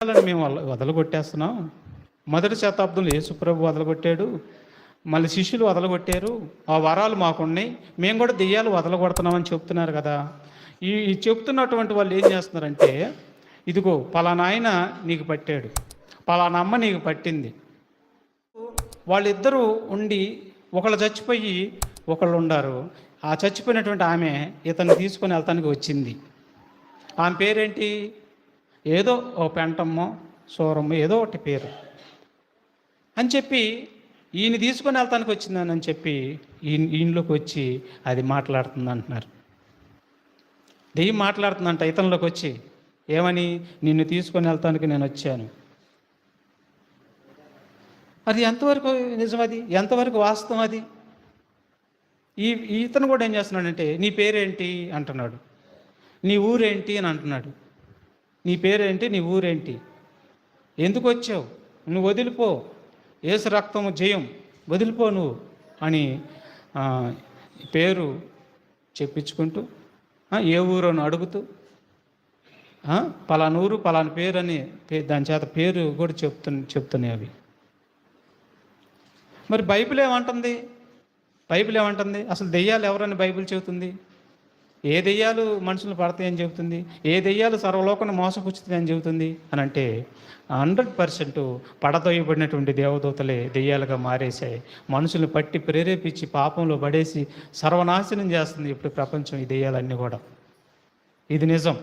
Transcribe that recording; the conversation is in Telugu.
దెయ్యాలను మేము వదలగొట్టేస్తున్నాం. మొదటి శతాబ్దంలో యేసుప్రభు వదలగొట్టాడు. మళ్ళీ శిష్యులు వదలగొట్టారు. ఆ వరాలు మాకున్నాయి. మేము కూడా దెయ్యాలు వదలగొడుతున్నామని చెప్తున్నారు కదా. ఈ చెప్తున్నటువంటి వాళ్ళు ఏం చేస్తున్నారంటే ఇదిగో పలానాయన నీకు పట్టాడు. పలానా అమ్మ నీకు పట్టింది. వాళ్ళిద్దరూ ఉండి ఒకళ్ళు చచ్చిపోయి ఒకళ్ళు ఉండారు. ఆ చచ్చిపోయినటువంటి ఆమె ఇతన్ని తీసుకొని వెళ్తానికి వచ్చింది. ఆమె పేరేంటి? ఏదో ఓ పెంటమ్మో సూరమ్మో ఏదో ఒకటి పేరు. అని చెప్పి ఈయన తీసుకొని వెళ్తానికి వచ్చిందని అని చెప్పి ఈయన ఈయనలోకి వచ్చి అది మాట్లాడుతుంది అంటున్నారు. దెయ్యం మాట్లాడుతుందంట ఇతనిలోకి వచ్చి ఏమని? నిన్ను తీసుకొని వెళ్తానికి నేను వచ్చాను. అది ఎంతవరకు నిజం అది? ఎంతవరకు వాస్తవం అది? ఈ ఇతను కూడా ఏం చేస్తున్నాడంటే నీ పేరేంటి? అంటున్నాడు. నీ ఊరేంటి? అని అంటున్నాడు. నీ పేరేంటి? నీ ఊరేంటి? ఎందుకు వచ్చావు నువ్వు వదిలిపో. ఏసు రక్తము జయం. వదిలిపో నువ్వు అని పేరు చెప్పించుకుంటూ ఏ ఊరు అని అడుగుతూ పలాన పలానా ఊరు పలానా పేరు అని దాని చేత పేరు కూడా చెప్తు చెప్తున్నాయి అవి. మరి బైబిల్ ఏమంటుంది? బైబిల్ ఏమంటుంది? అసలు దెయ్యాలు ఎవరని బైబిల్ చెబుతుంది? ఏ దెయ్యాలు మనుషులు పడతాయని చెబుతుంది? ఏ దెయ్యాలు సర్వలోకను మోసపుచ్చుతాయని చెబుతుంది? అని అంటే హండ్రెడ్ పర్సెంట్ పడతోయబడినటువంటి దేవదూతలే దెయ్యాలుగా మారేశాయి. మనుషుల్ని పట్టి ప్రేరేపించి పాపంలో పడేసి సర్వనాశనం చేస్తుంది ఇప్పుడు ప్రపంచం ఈ దెయ్యాలన్నీ కూడా. ఇది నిజం.